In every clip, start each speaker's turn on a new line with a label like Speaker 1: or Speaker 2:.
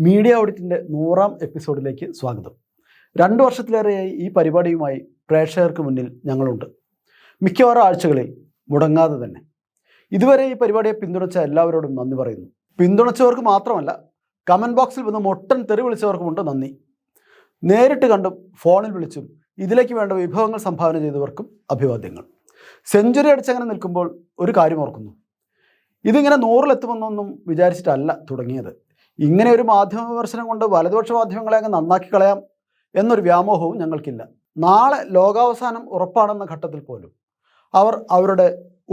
Speaker 1: Media ഓഡിറ്റിന്റെ നൂറാം എപ്പിസോഡിലേക്ക് സ്വാഗതം. രണ്ടു വർഷത്തിലേറെയായി ഈ പരിപാടിയുമായി പ്രേക്ഷകർക്ക് മുന്നിൽ ഞങ്ങളുണ്ട്. മിക്കവാറും ആഴ്ചകളിൽ മുടങ്ങാതെ തന്നെ. ഇതുവരെ ഈ പരിപാടിയെ പിന്തുണച്ച എല്ലാവരോടും നന്ദി പറയുന്നു. പിന്തുണച്ചവർക്ക് മാത്രമല്ല കമന്റ് ബോക്സിൽ വന്ന് മൊട്ടൻ തെറി വിളിച്ചവർക്കുമുണ്ട് നന്ദി. നേരിട്ട് കണ്ടും ഫോണിൽ വിളിച്ചും ഇതിലേക്ക് വേണ്ട വിഭവങ്ങൾ സംഭാവന ചെയ്തവർക്കും അഭിവാദ്യങ്ങൾ. സെഞ്ചുറി അടിച്ചങ്ങനെ നിൽക്കുമ്പോൾ ഒരു കാര്യം ഓർക്കുന്നു. ഇതിങ്ങനെ നൂറിലെത്തുമെന്നൊന്നും വിചാരിച്ചിട്ടല്ല തുടങ്ങിയത്. ഇങ്ങനെ ഒരു മാധ്യമ വിമർശനം കൊണ്ട് വലതുപക്ഷ മാധ്യമങ്ങളെ അങ്ങ് നന്നാക്കി കളയാം എന്നൊരു വ്യാമോഹവും ഞങ്ങൾക്കില്ല. നാളെ ലോകാവസാനം ഉറപ്പാണെന്ന ഘട്ടത്തിൽ പോലും അവർ അവരുടെ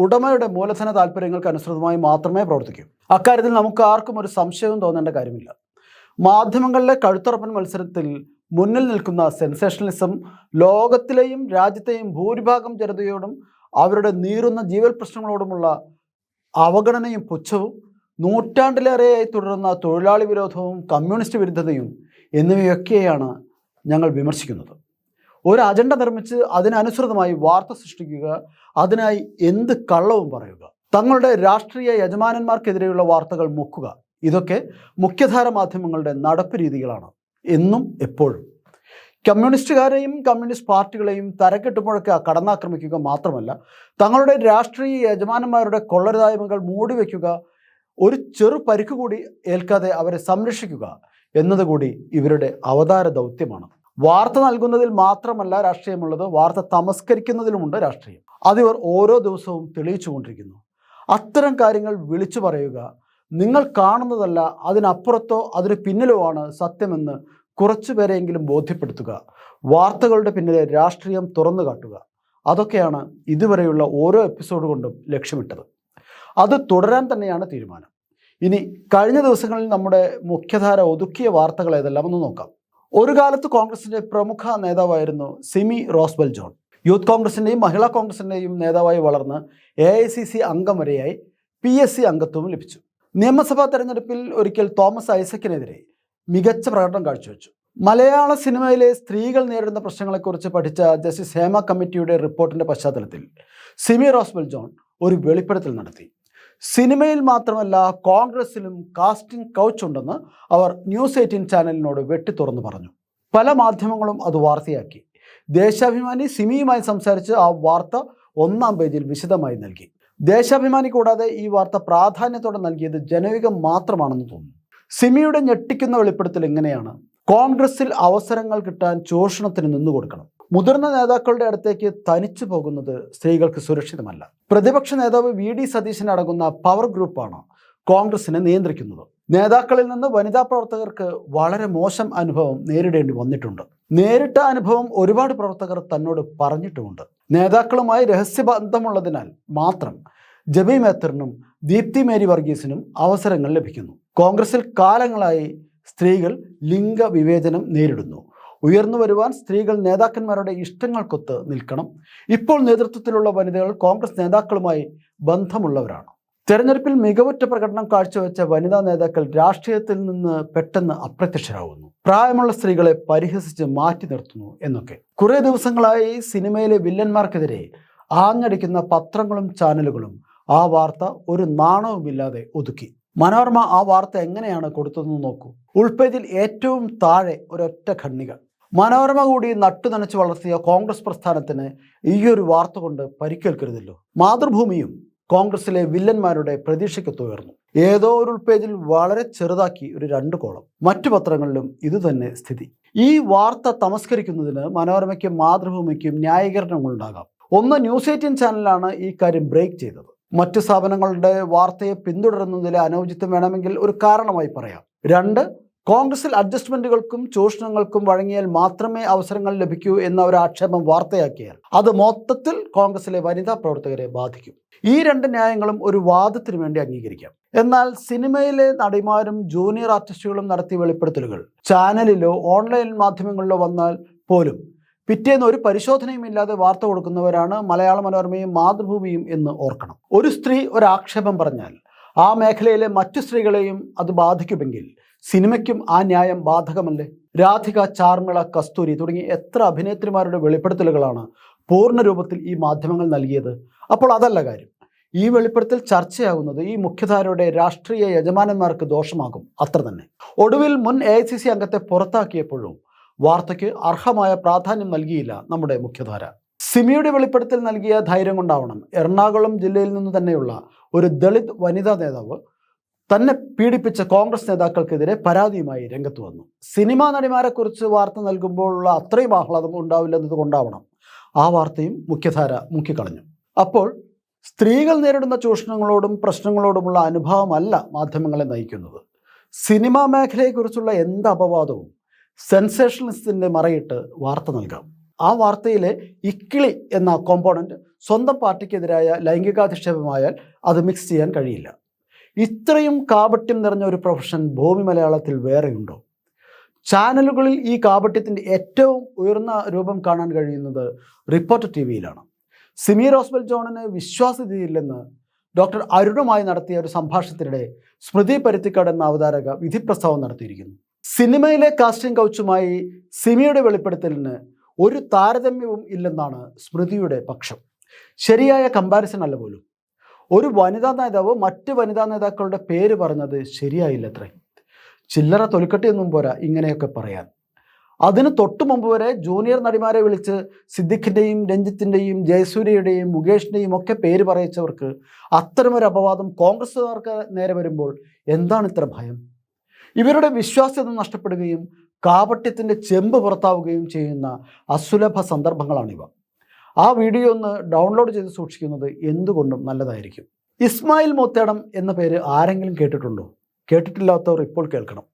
Speaker 1: ഉടമയുടെ മൂലധന താല്പര്യങ്ങൾക്ക് അനുസൃതമായി മാത്രമേ പ്രവർത്തിക്കൂ. അക്കാര്യത്തിൽ നമുക്ക് ആർക്കും ഒരു സംശയവും തോന്നേണ്ട കാര്യമില്ല. മാധ്യമങ്ങളിലെ കഴുത്തുറപ്പൻ മത്സരത്തിൽ മുന്നിൽ നിൽക്കുന്ന സെൻസേഷണലിസം ലോകത്തിലെയും രാജ്യത്തെയും ഭൂരിഭാഗം ജനതയോടും അവരുടെ നീറുന്ന ജീവൽ പ്രശ്നങ്ങളോടുമുള്ള അവഗണനയും പുച്ഛവും നൂറ്റാണ്ടിലേറെയായി തുടരുന്ന തൊഴിലാളി വിരോധവും കമ്മ്യൂണിസ്റ്റ് വിരുദ്ധതയും എന്നിവയൊക്കെയാണ് ഞങ്ങൾ വിമർശിക്കുന്നത്. ഒരു അജണ്ട നിർമ്മിച്ച് അതിനനുസൃതമായി വാർത്ത സൃഷ്ടിക്കുക അതിനായി എന്ത് കള്ളവും പറയുക തങ്ങളുടെ രാഷ്ട്രീയ യജമാനന്മാർക്കെതിരെയുള്ള വാർത്തകൾ മുക്കുക ഇതൊക്കെ മുഖ്യധാര മാധ്യമങ്ങളുടെ നടപ്പ് രീതികളാണ് എന്നും എപ്പോഴും. കമ്മ്യൂണിസ്റ്റുകാരെയും കമ്മ്യൂണിസ്റ്റ് പാർട്ടികളെയും തരക്കെട്ടുമ്പോഴൊക്കെ കടന്നാക്രമിക്കുക മാത്രമല്ല തങ്ങളുടെ രാഷ്ട്രീയ യജമാനന്മാരുടെ കൊള്ളരുതായ്മകൾ മൂടിവെക്കുക ഒരു ചെറു പരിക്ക് കൂടി ഏൽക്കാതെ അവരെ സംരക്ഷിക്കുക എന്നതുകൂടി ഇവരുടെ അവതാര ദൗത്യമാണ്. വാർത്ത നൽകുന്നതിൽ മാത്രമല്ല രാഷ്ട്രീയമുള്ളത് വാർത്ത തമസ്കരിക്കുന്നതിലുമുണ്ട് രാഷ്ട്രീയം. അതിവർ ഓരോ ദിവസവും തെളിയിച്ചുകൊണ്ടിരിക്കുന്നു. അത്തരം കാര്യങ്ങൾ വിളിച്ചു പറയുക നിങ്ങൾ കാണുന്നതല്ല അതിനപ്പുറത്തോ അതിന് പിന്നിലോ ആണ് സത്യമെന്ന് കുറച്ചു പേരെയെങ്കിലും ബോധ്യപ്പെടുത്തുക. വാർത്തകളുടെ പിന്നിലെ രാഷ്ട്രീയം തുറന്നു കാട്ടുക. അതൊക്കെയാണ് ഇതുവരെയുള്ള ഓരോ എപ്പിസോഡ് കൊണ്ടും ലക്ഷ്യമിട്ടത്. അത് തുടരാൻ തന്നെയാണ് തീരുമാനം. ഇനി കഴിഞ്ഞ ദിവസങ്ങളിൽ നമ്മുടെ മുഖ്യധാര ഒതുക്കിയ വാർത്തകൾ ഏതെല്ലാം ഒന്ന് നോക്കാം. ഒരു കാലത്ത് കോൺഗ്രസിന്റെ പ്രമുഖ നേതാവായിരുന്നു സിമി റോസ്ബൽ ജോൺ യൂത്ത് കോൺഗ്രസിന്റെയും മഹിളാ കോൺഗ്രസിന്റെയും നേതാവായി വളർന്ന് എ ഐ സി സി അംഗം വരെയായി പി എസ് സി അംഗത്വവും ലഭിച്ചു. നിയമസഭാ തെരഞ്ഞെടുപ്പിൽ ഒരിക്കൽ തോമസ് ഐസക്കിനെതിരെ മികച്ച പ്രകടനം കാഴ്ചവെച്ചു. മലയാള സിനിമയിലെ സ്ത്രീകൾ നേരിടുന്ന പ്രശ്നങ്ങളെക്കുറിച്ച് പഠിച്ച ജസ്റ്റിസ് ഹേമ കമ്മിറ്റിയുടെ റിപ്പോർട്ടിന്റെ പശ്ചാത്തലത്തിൽ സിമി റോസ്ബൽ ജോൺ ഒരു വെളിപ്പെടുത്തൽ നടത്തി. സിനിമയിൽ മാത്രമല്ല കോൺഗ്രസിലും കാസ്റ്റിംഗ് കൗച്ച് ഉണ്ടെന്ന് അവർ ന്യൂസ് എയ്റ്റീൻ ചാനലിനോട് വെട്ടി തുറന്നു പറഞ്ഞു. പല മാധ്യമങ്ങളും അത് വാർത്തയാക്കി. ദേശാഭിമാനി സിമിയുമായി സംസാരിച്ച് ആ വാർത്ത ഒന്നാം പേജിൽ വിശദമായി നൽകി. ദേശാഭിമാനി കൂടാതെ ഈ വാർത്ത പ്രാധാന്യത്തോടെ നൽകിയത് ജനവികം മാത്രമാണെന്ന് തോന്നുന്നു. സിമിയുടെ ഞെട്ടിക്കുന്ന വെളിപ്പെടുത്തൽ എങ്ങനെയാണ്? കോൺഗ്രസിൽ അവസരങ്ങൾ കിട്ടാൻ ചൂഷണത്തിന് നിന്നു കൊടുക്കണം മുതിർന്ന നേതാക്കളുടെ അടുത്തേക്ക് തനിച്ചു പോകുന്നത് സ്ത്രീകൾക്ക് സുരക്ഷിതമല്ല. പ്രതിപക്ഷ നേതാവ് വി ഡി സതീശൻ അടങ്ങുന്ന പവർ ഗ്രൂപ്പാണ് കോൺഗ്രസിനെ നിയന്ത്രിക്കുന്നത്. നേതാക്കളിൽ നിന്ന് വനിതാ പ്രവർത്തകർക്ക് വളരെ മോശം അനുഭവം നേരിടേണ്ടി വന്നിട്ടുണ്ട്. നേരിട്ട അനുഭവം ഒരുപാട് പ്രവർത്തകർ തന്നോട് പറഞ്ഞിട്ടുമുണ്ട്. നേതാക്കളുമായി രഹസ്യബന്ധമുള്ളതിനാൽ മാത്രം ജബി മേത്തറിനും ദീപ്തി മേരി വർഗീസിനും അവസരങ്ങൾ ലഭിക്കുന്നു. കോൺഗ്രസിൽ കാലങ്ങളായി സ്ത്രീകൾ ലിംഗ വിവേചനം നേരിടുന്നു. ഉയർന്നു വരുവാൻ സ്ത്രീകൾ നേതാക്കന്മാരുടെ ഇഷ്ടങ്ങൾക്കൊത്ത് നിൽക്കണം. ഇപ്പോൾ നേതൃത്വത്തിലുള്ള വനിതകൾ കോൺഗ്രസ് നേതാക്കളുമായി ബന്ധമുള്ളവരാണ്. തെരഞ്ഞെടുപ്പിൽ മികവുറ്റ പ്രകടനം കാഴ്ചവെച്ച വനിതാ നേതാക്കൾ രാഷ്ട്രീയത്തിൽ നിന്ന് പെട്ടെന്ന് അപ്രത്യക്ഷരാകുന്നു പ്രായമുള്ള സ്ത്രീകളെ പരിഹസിച്ച് മാറ്റി നിർത്തുന്നു എന്നൊക്കെ. കുറേ ദിവസങ്ങളായി സിനിമയിലെ വില്ലന്മാർക്കെതിരെ ആഞ്ഞടിക്കുന്ന പത്രങ്ങളും ചാനലുകളും ആ വാർത്ത ഒരു നാണവുമില്ലാതെ ഒതുക്കി. മനോരമ ആ വാർത്ത എങ്ങനെയാണ് കൊടുത്തതെന്ന് നോക്കൂ. ഉൾപേജിൽ ഏറ്റവും താഴെ ഒരൊറ്റ ഖണ്ണിക മനോരമ കൂടി നട്ടു വളർത്തിയ കോൺഗ്രസ് പ്രസ്ഥാനത്തിന് ഈയൊരു വാർത്ത കൊണ്ട് പരിക്കേൽക്കരുതല്ലോ. മാതൃഭൂമിയും കോൺഗ്രസിലെ വില്ലന്മാരുടെ പ്രതീക്ഷയ്ക്കൊത്തുയർന്നു. ഏതോ ഒരു ഉൾപേജിൽ വളരെ ചെറുതാക്കി ഒരു രണ്ട് കോളം. മറ്റു പത്രങ്ങളിലും ഇതുതന്നെ സ്ഥിതി. ഈ വാർത്ത തമസ്കരിക്കുന്നതിന് മനോരമയ്ക്കും മാതൃഭൂമിക്കും ന്യായീകരണങ്ങളുണ്ടാകാം ഒന്ന് ന്യൂസ് എയ്റ്റീൻ ചാനലാണ് ഈ കാര്യം ബ്രേക്ക് ചെയ്തത്. മറ്റു സ്ഥാപനങ്ങളുടെ വാർത്തയെ പിന്തുടരുന്നതിലെ അനൗചിത്വം വേണമെങ്കിൽ ഒരു കാരണമായി പറയാം. രണ്ട് കോൺഗ്രസിൽ അഡ്ജസ്റ്റ്മെന്റുകൾക്കും ചൂഷണങ്ങൾക്കും വഴങ്ങിയാൽ മാത്രമേ അവസരങ്ങൾ ലഭിക്കൂ എന്ന ഒരു ആക്ഷേപം വാർത്തയാക്കിയാൽ അത് മൊത്തത്തിൽ കോൺഗ്രസിലെ വനിതാ പ്രവർത്തകരെ ബാധിക്കും. ഈ രണ്ട് ന്യായങ്ങളും ഒരു വാദത്തിനു വേണ്ടി അംഗീകരിക്കാം. എന്നാൽ സിനിമയിലെ നടിമാരും ജൂനിയർ ആർട്ടിസ്റ്റുകളും നടത്തിയ വെളിപ്പെടുത്തലുകൾ ചാനലിലോ ഓൺലൈൻ മാധ്യമങ്ങളിലോ വന്നാൽ പോലും പിറ്റേന്ന് ഒരു പരിശോധനയും ഇല്ലാതെ വാർത്ത കൊടുക്കുന്നവരാണ് മലയാള മനോരമയും മാതൃഭൂമിയും എന്ന് ഓർക്കണം. ഒരു സ്ത്രീ ഒരാക്ഷേപം പറഞ്ഞാൽ ആ മേഖലയിലെ മറ്റു സ്ത്രീകളെയും അത് ബാധിക്കുമെങ്കിൽ സിനിമയ്ക്കും ആ ന്യായം ബാധകമല്ലേ? രാധിക ചാർമിള കസ്തൂരി തുടങ്ങി എത്ര അഭിനേത്രിമാരുടെ വെളിപ്പെടുത്തലുകളാണ് പൂർണ രൂപത്തിൽ ഈ മാധ്യമങ്ങൾ നൽകിയത്. അപ്പോൾ അതല്ല കാര്യം. ഈ വെളിപ്പെടുത്തൽ ചർച്ചയാകുന്നത് ഈ മുഖ്യധാരയുടെ രാഷ്ട്രീയ യജമാനന്മാർക്ക് ദോഷമാകും. അത്ര തന്നെ. ഒടുവിൽ മുൻ എ അംഗത്തെ പുറത്താക്കിയപ്പോഴും വാർത്തയ്ക്ക് അർഹമായ പ്രാധാന്യം നൽകിയില്ല നമ്മുടെ മുഖ്യധാര. സിമിയുടെ വെളിപ്പെടുത്തൽ നൽകിയ ധൈര്യം കൊണ്ടാവണം. എറണാകുളം ജില്ലയിൽ നിന്ന് തന്നെയുള്ള ഒരു ദളിത് വനിതാ നേതാവ് തന്നെ പീഡിപ്പിച്ച കോൺഗ്രസ് നേതാക്കൾക്കെതിരെ പരാതിയുമായി രംഗത്ത് വന്നു. സിനിമാ നടിമാരെക്കുറിച്ച് വാർത്ത നൽകുമ്പോഴുള്ള അത്രയും ആഹ്ലാദം ഉണ്ടാവില്ലെന്നത് കൊണ്ടാവണം. ആ വാർത്തയും മുഖ്യധാര മുക്കിക്കളഞ്ഞു. അപ്പോൾ സ്ത്രീകൾ നേരിടുന്ന ചൂഷണങ്ങളോടും പ്രശ്നങ്ങളോടുമുള്ള അനുഭവമല്ല മാധ്യമങ്ങളെ നയിക്കുന്നത്. സിനിമാ മേഖലയെക്കുറിച്ചുള്ള എന്ത് അപവാദവും സെൻസേഷണലിസ്റ്റിന്റെ മറയിട്ട് വാർത്ത നൽകാം. ആ വാർത്തയിലെ ഇക്കിളി എന്ന കോമ്പോണന്റ് സ്വന്തം പാർട്ടിക്കെതിരായ ലൈംഗികാധിക്ഷേപമായാൽ അത് മിക്സ് ചെയ്യാൻ കഴിയില്ല. ഇത്രയും കാപട്യം നിറഞ്ഞ ഒരു പ്രൊഫഷൻ ഭൂമി മലയാളത്തിൽ വേറെയുണ്ടോ ചാനലുകളിൽ ഈ കാപട്യത്തിന്റെ ഏറ്റവും ഉയർന്ന രൂപം കാണാൻ കഴിയുന്നത് റിപ്പോർട്ടർ ടി വിയിലാണ് സിമി റോസ്ബൽ ജോണിന് വിശ്വാസ്യതയില്ലെന്ന് ഡോക്ടർ അരുണുമായി നടത്തിയ ഒരു സംഭാഷണത്തിനിടെ സ്മൃതി പരുത്തിക്കാട് എന്ന അവതാരക വിധിപ്രസ്താവം നടത്തിയിരിക്കുന്നു. സിനിമയിലെ കാസ്റ്റിംഗ് കൗച്ചുമായി സിമിയുടെ വെളിപ്പെടുത്തലിന് ഒരു താരതമ്യവും ഇല്ലെന്നാണ് സ്മൃതിയുടെ പക്ഷം. ശരിയായ കമ്പാരിസൺ അല്ല പോലും. ഒരു വനിതാ നേതാവ് മറ്റ് വനിതാ നേതാക്കളുടെ പേര് പറഞ്ഞത് ശരിയായില്ല അത്രേ. ചില്ലറ തൊലിക്കട്ടിയൊന്നും പോരാ ഇങ്ങനെയൊക്കെ പറയാൻ. അതിന് തൊട്ടു മുമ്പ് വരെ ജൂനിയർ നടിമാരെ വിളിച്ച് സിദ്ദിഖിന്റെയും രഞ്ജിത്തിന്റെയും ജയസൂര്യയുടെയും മുകേഷിന്റെയും ഒക്കെ പേര് പറയിച്ചവർക്ക് അത്തരമൊരു അപവാദം കോൺഗ്രസ്സുകാർക്ക് നേരെ വരുമ്പോൾ എന്താണ് ഇത്ര ഭയം? ഇവരുടെ വിശ്വാസ്യത നഷ്ടപ്പെടുകയും കാപട്യത്തിന്റെ ചെമ്പ് പുറത്താവുകയും ചെയ്യുന്ന അസുലഭ സന്ദർഭങ്ങളാണിവ. ആ വീഡിയോ ഒന്ന് ഡൗൺലോഡ് ചെയ്ത് സൂക്ഷിക്കുന്നത് എന്തുകൊണ്ടും നല്ലതായിരിക്കും. ഇസ്മായിൽ മൊത്തേടം എന്ന പേര് ആരെങ്കിലും കേട്ടിട്ടുണ്ടോ? കേട്ടിട്ടില്ലാത്തവർ ഇപ്പോൾ കേൾക്കണം.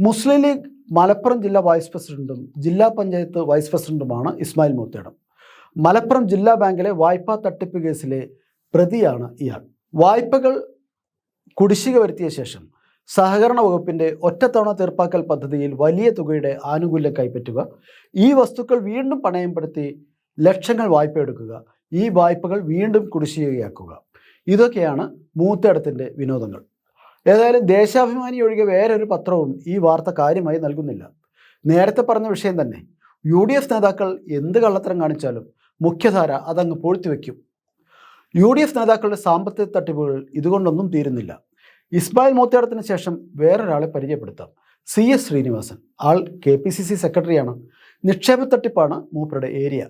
Speaker 1: മുസ്ലിം ലീഗ് മലപ്പുറം ജില്ലാ വൈസ് പ്രസിഡന്റും ജില്ലാ പഞ്ചായത്ത് വൈസ് പ്രസിഡന്റുമാണ് ഇസ്മായിൽ മൊത്തേടം. മലപ്പുറം ജില്ലാ ബാങ്കിലെ വായ്പാ തട്ടിപ്പ് കേസിലെ പ്രതിയാണ് ഇയാൾ. വായ്പകൾ കുടിശ്ശിക വരുത്തിയ ശേഷം സഹകരണ വകുപ്പിന്റെ ഒറ്റത്തവണ തീർപ്പാക്കൽ പദ്ധതിയിൽ വലിയ തുകയുടെ ആനുകൂല്യം കൈപ്പറ്റുക ഈ വസ്തുക്കൾ വീണ്ടും പണയപ്പെടുത്തി ലക്ഷങ്ങൾ വായ്പ എടുക്കുക. ഈ വായ്പകൾ വീണ്ടും കുടിശ്ശികയാക്കുക. ഇതൊക്കെയാണ് മൂത്തേടത്തിന്റെ വിനോദങ്ങൾ. ഏതായാലും ദേശാഭിമാനി ഒഴികെ വേറൊരു പത്രവും ഈ വാർത്ത കാര്യമായി നൽകുന്നില്ല. നേരത്തെ പറഞ്ഞ വിഷയം തന്നെ. യു ഡി എഫ് നേതാക്കൾ എന്ത് കള്ളത്തരം കാണിച്ചാലും മുഖ്യധാര അതങ്ങ് പൂഴ്ത്തിവെക്കും യു ഡി എഫ് നേതാക്കളുടെ സാമ്പത്തിക തട്ടിപ്പുകൾ ഇതുകൊണ്ടൊന്നും തീരുന്നില്ല. ഇസ്മായിൽ മൂത്തേടത്തിന് ശേഷം വേറൊരാളെ പരിചയപ്പെടുത്താം. C S Srinivasan. ആൾ കെ പി സി സി സെക്രട്ടറിയാണ്. നിക്ഷേപ തട്ടിപ്പാണ് മൂപ്പരുടെ ഏരിയ.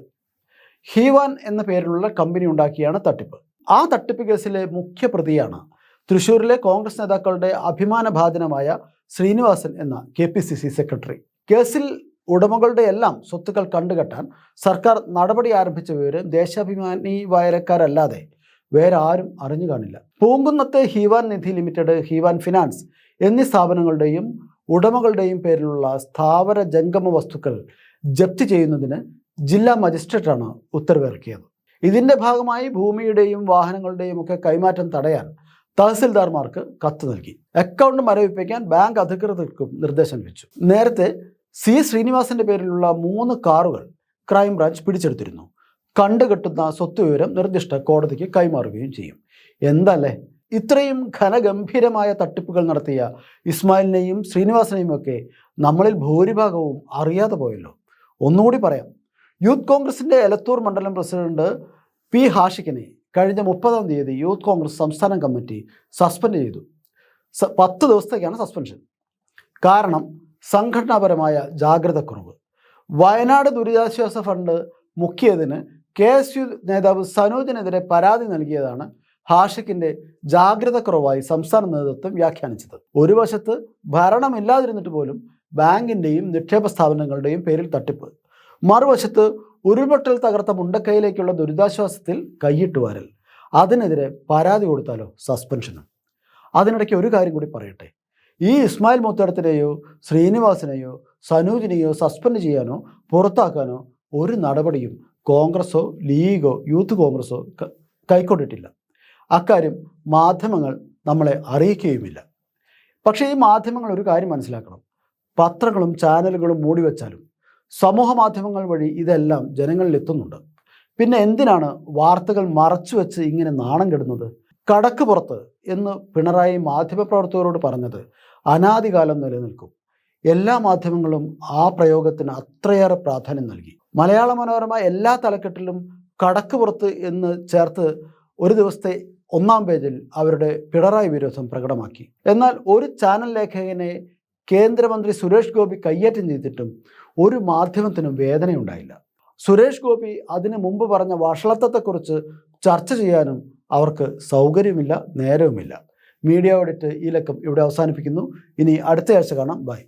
Speaker 1: ഹീവാൻ എന്ന പേരിലുള്ള കമ്പനി ഉണ്ടാക്കിയാണ് തട്ടിപ്പ്. ആ തട്ടിപ്പ് കേസിലെ മുഖ്യ പ്രതിയാണ് തൃശൂരിലെ കോൺഗ്രസ് നേതാക്കളുടെ അഭിമാനഭാജനമായ ശ്രീനിവാസൻ എന്ന K P C C secretary. കേസിൽ ഉടമകളുടെ എല്ലാം സ്വത്തുക്കൾ കണ്ടുകെട്ടാൻ സർക്കാർ നടപടി ആരംഭിച്ച വിവരം ദേശാഭിമാനി വായനക്കാരല്ലാതെ വേറെ ആരും അറിഞ്ഞു കാണില്ല. പൂങ്കുന്നത്തെ ഹീവാൻ നിധി ലിമിറ്റഡ് ഹീവാൻ ഫിനാൻസ് എന്നീ സ്ഥാപനങ്ങളുടെയും ഉടമകളുടെയും പേരിലുള്ള സ്ഥാവര ജംഗമ വസ്തുക്കൾ ജപ്തി ചെയ്യുന്നതിന് ജില്ലാ മജിസ്ട്രേറ്റാണ് ഉത്തരവിറക്കിയത്. ഇതിന്റെ ഭാഗമായി ഭൂമിയുടെയും വാഹനങ്ങളുടെയും ഒക്കെ കൈമാറ്റം തടയാൻ തഹസിൽദാർമാർക്ക് കത്ത് നൽകി. അക്കൗണ്ട് മരവിപ്പിക്കാൻ ബാങ്ക് അധികൃതർക്കും നിർദ്ദേശം വെച്ചു. നേരത്തെ സി. ശ്രീനിവാസന്റെ പേരിലുള്ള മൂന്ന് കാറുകൾ ക്രൈംബ്രാഞ്ച് പിടിച്ചെടുത്തിരുന്നു. കണ്ടുകെട്ടുന്ന സ്വത്ത് വിവരം നിർദ്ദിഷ്ട കോടതിക്ക് കൈമാറുകയും ചെയ്യും. എന്തല്ലേ? ഇത്രയും ഘനഗംഭീരമായ തട്ടിപ്പുകൾ നടത്തിയ ഇസ്മായിലിനെയും ശ്രീനിവാസനെയും ഒക്കെ നമ്മളിൽ ഭൂരിഭാഗവും അറിയാതെ പോയല്ലോ. ഒന്നുകൂടി പറയാം. യൂത്ത് കോൺഗ്രസിന്റെ എലത്തൂർ മണ്ഡലം പ്രസിഡന്റ് പി ഹാഷിക്കിനെ കഴിഞ്ഞ മുപ്പതാം തീയതി യൂത്ത് കോൺഗ്രസ് സംസ്ഥാന കമ്മിറ്റി സസ്പെൻഡ് ചെയ്തു. പത്ത് ദിവസത്തേക്കാണ് സസ്പെൻഷൻ. കാരണം സംഘടനാപരമായ ജാഗ്രതക്കുറവ്. വയനാട് ദുരിതാശ്വാസ ഫണ്ട് മുക്കിയതിന് കെ എസ് യു നേതാവ് സനൂജിനെതിരെ പരാതി നൽകിയതാണ് ഹാഷിക്കിന്റെ ജാഗ്രതക്കുറവായി സംസ്ഥാന നേതൃത്വം വ്യാഖ്യാനിച്ചത്. ഒരു വശത്ത് ഭരണമില്ലാതിരുന്നിട്ട് പോലും ബാങ്കിന്റെയും നിക്ഷേപ സ്ഥാപനങ്ങളുടെയും പേരിൽ തട്ടിപ്പ്. മറുവശത്ത് ഉരുൾപൊട്ടൽ തകർത്ത മുണ്ടക്കൈയിലേക്കുള്ള ദുരിതാശ്വാസത്തിൽ കൈയിട്ട് വരൽ. അതിനെതിരെ പരാതി കൊടുത്താലോ? സസ്പെൻഷന് അതിനിടയ്ക്ക് ഒരു കാര്യം കൂടി പറയട്ടെ. ഈ ഇസ്മായിൽ മുത്തടത്തിനെയോ ശ്രീനിവാസിനെയോ സനൂജിനെയോ സസ്പെൻഡ് ചെയ്യാനോ പുറത്താക്കാനോ ഒരു നടപടിയും കോൺഗ്രസോ ലീഗോ യൂത്ത് കോൺഗ്രസോ കൈക്കൊണ്ടിട്ടില്ല. അക്കാര്യം മാധ്യമങ്ങൾ നമ്മളെ അറിയിക്കുകയുമില്ല. പക്ഷേ ഈ മാധ്യമങ്ങൾ ഒരു കാര്യം മനസ്സിലാക്കണം. പത്രങ്ങളും ചാനലുകളും മൂടിവെച്ചാലും സമൂഹ മാധ്യമങ്ങൾ വഴി ഇതെല്ലാം ജനങ്ങളിൽ എത്തുന്നുണ്ട് പിന്നെ എന്തിനാണ് വാർത്തകൾ മറച്ചു വെച്ച് ഇങ്ങനെ നാണം കെടുന്നത്? കടക്ക് പുറത്ത് എന്ന് പിണറായി മാധ്യമപ്രവർത്തകരോട് പറഞ്ഞത് അനാദികാലം നിലനിൽക്കും. എല്ലാ മാധ്യമങ്ങളും ആ പ്രയോഗത്തിന് അത്രയേറെ പ്രാധാന്യം നൽകി. മലയാള മനോരമ എല്ലാ തലക്കെട്ടിലും കടക്ക് പുറത്ത് എന്ന് ചേർത്ത് ഒരു ദിവസത്തെ ഒന്നാം പേജിൽ അവരുടെ പിണറായി വിരോധം പ്രകടമാക്കി. എന്നാൽ ഒരു ചാനൽ ലേഖകനെ കേന്ദ്രമന്ത്രി സുരേഷ് ഗോപി കയ്യേറ്റം ചെയ്തിട്ടും ഒരു മാധ്യമത്തിനും വേദനയുണ്ടായില്ല. സുരേഷ് ഗോപി അതിനു മുമ്പ് പറഞ്ഞ വഷളത്വത്തെക്കുറിച്ച് ചർച്ച ചെയ്യാനും അവർക്ക് സൗകര്യമില്ല നേരവുമില്ല. മീഡിയ ഓഡിറ്റ് ഈ ലക്കം ഇവിടെ അവസാനിപ്പിക്കുന്നു. ഇനി അടുത്ത ആഴ്ച കാണാം. ബൈ.